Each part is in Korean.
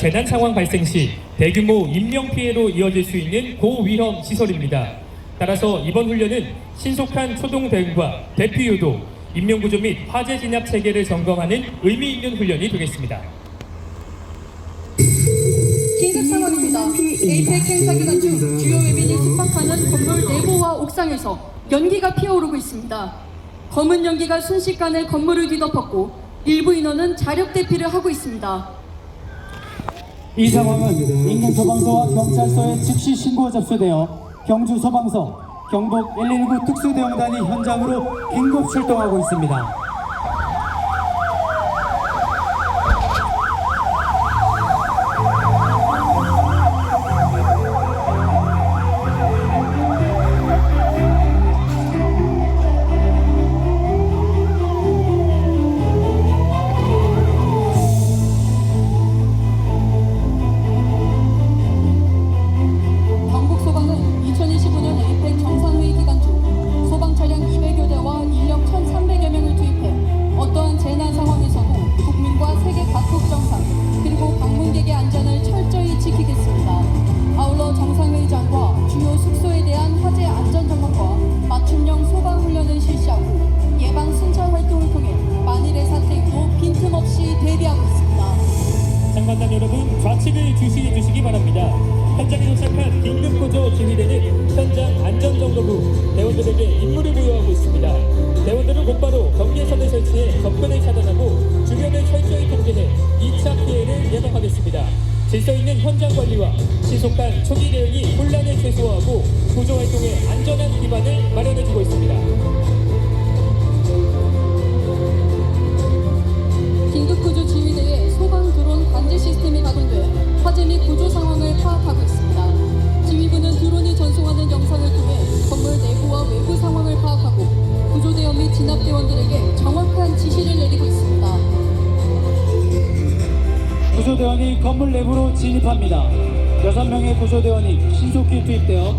재난 상황 발생 시 대규모 인명 피해로 이어질 수 있는 고위험 시설입니다. 따라서 이번 훈련은 신속한 초동 대응과 대피 유도, 인명 구조 및 화재 진압 체계를 점검하는 의미 있는 훈련이 되겠습니다. 긴급 상황입니다. 에이펙 행사 기간 중 주요 외빈이 숙박하는 건물 내부와 옥상에서 연기가 피어오르고 있습니다. 검은 연기가 순식간에 건물을 뒤덮었고 일부 인원은 자력 대피를 하고 있습니다. 이 상황은 인근 소방서와 경찰서에 즉시 신고 접수되어 경주 소방서, 경북 119 특수대응단이 현장으로 긴급 출동하고 있습니다. 좌측을 주시해 주시기 바랍니다. 현장에 도착한 긴급구조 지휘대는 현장 후 대원들에게 임무를 부여하고 있습니다. 대원들은 곧바로 경계선을 설치해 접근을 차단하고 주변을 철저히 통제해 2차 피해를 예방하겠습니다. 질서 있는 현장 관리와 신속한 초기 대응이 및 구조 상황을 파악하고 있습니다. 지휘부는 드론이 전송하는 영상을 통해 건물 내부와 외부 상황을 파악하고 구조대원 및 진압대원들에게 정확한 지시를 내리고 있습니다. 구조대원이 건물 내부로 진입합니다. 6명의 구조대원이 신속히 투입되어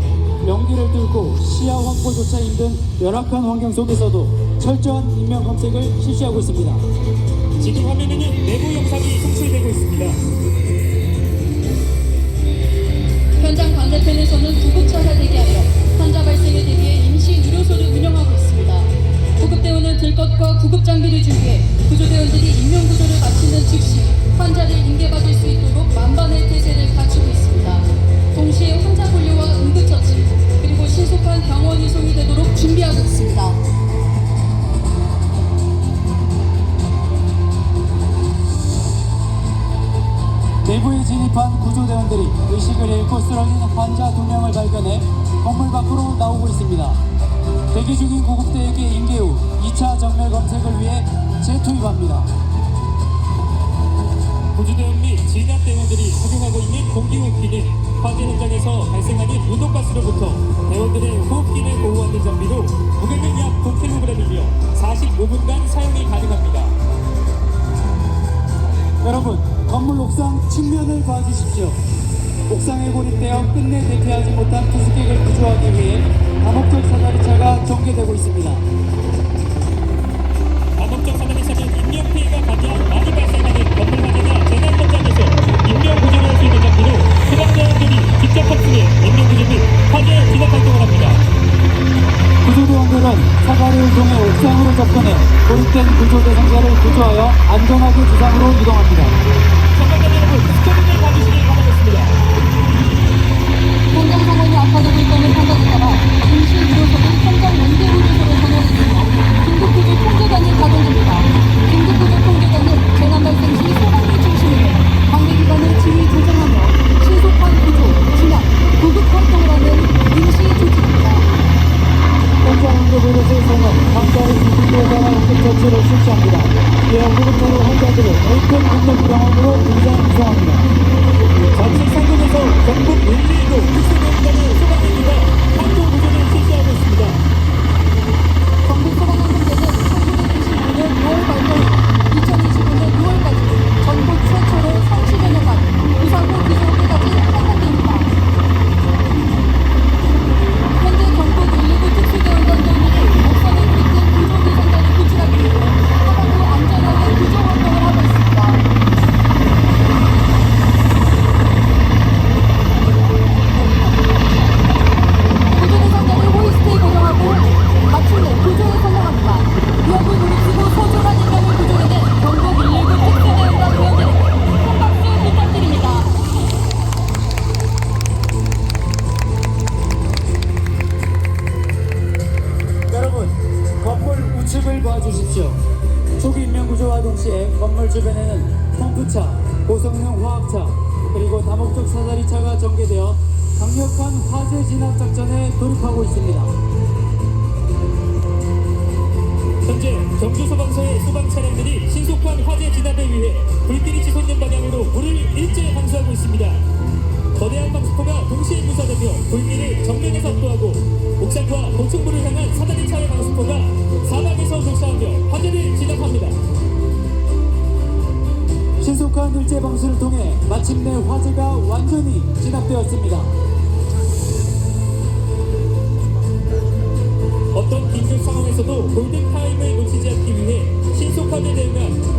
연기를 뚫고 시야 확보조차 힘든 열악한 환경 속에서도 철저한 인명 검색을 실시하고 있습니다. 지금 화면에는 내부 영상이 송출되고 있습니다. 현장 반대편에서는 구급차가 대기하며 환자 발생에 대비해 진입한 구조대원들이 의식을 잃고 쓰러진 환자 두 명을 발견해 건물 밖으로 나오고 있습니다. 대기 중인 구급대에게 인계 후 2차 정밀 검색을 위해 재투입합니다. 구조대원 및 진압대원들이 착용하고 있는 공기호흡기는 화재 현장에서 발생하는 유독가스로부터 대원들의 호흡기를 보호하는 장비로 무게는 약 9kg이며 45분간 사용이 가능합니다. 여러분, 건물 옥상 측면을 봐주십시오. 옥상에 고립되어 끝내 대피하지 못한 투숙객을 구조하기 위해 다목적 사다리차가 사다리를 통해 옥상으로 접근해 고립된 구조 대상자를 구조하여 안전하게 지상으로 이동합니다. 상관자 여러분, 스크린을 봐주시기 바라겠습니다. 단체로 실시합니다. 대한민국으로 환자들을 얼큰 국립 병원으로 등산 이송합니다. 전직 상급에서 전국 119 특수병원을 초기 인명 구조와 동시에 건물 주변에는 펌프차, 고성능 화학차, 그리고 다목적 사다리차가 전개되어 강력한 화재 진압 작전에 돌입하고 있습니다. 현재 경주 소방서의 소방 차량들이 신속한 화재 진압에 위해 불길이 치솟는 방향으로 물을 일제히 방수하고 있습니다. 거대한 방수포가 동시에 분사되며 불길을 정면에서 압도하고 옥상과 보충부를 향한 사다리 일제 방수를 통해 마침내 화재가 완전히 진압되었습니다. 어떤 긴급 상황에서도 골든타임을 놓치지 않기 위해 신속하게 대응한